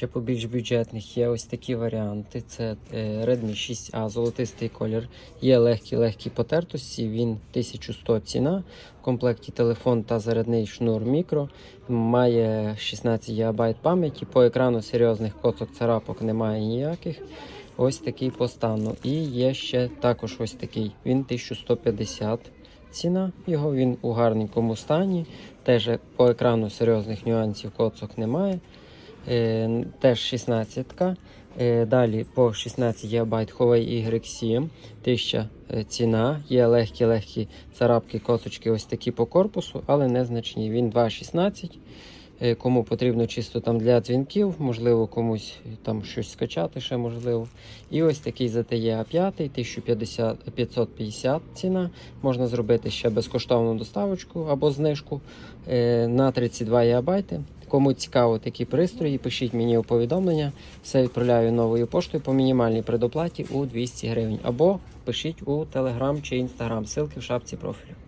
Ще по більш бюджетних є ось такі варіанти. Це е, Redmi 6A, золотистий колір. Є легкі-легкі потертості, він 1100 ціна. В комплекті телефон та зарядний шнур мікро. Має 16 ГБ пам'яті. По екрану серйозних коцок царапок немає ніяких. Ось такий по стану. І є ще також ось такий. Він 1150 ціна. Його він у гарненькому стані. Теж по екрану серйозних нюансів коцок немає. Е, теж 16-ка. Е, далі по 16 ГБ Huawei Y7, 1000 е, ціна. Є легкі-легкі царапки, косочки ось такі по корпусу, але незначні. Він 2,16. Е, Кому потрібно чисто там для дзвінків, можливо, комусь там щось скачати ще можливо. І ось такий ZTE A5, 1550 550 ціна. Можна зробити ще безкоштовну доставочку або знижку на 32 ГБ. Кому цікаво такі пристрої, пишіть мені у повідомлення. Все відправляю новою поштою по мінімальній предоплаті у 200 гривень. Або пишіть у Telegram чи Instagram, ссылки в шапці профілю.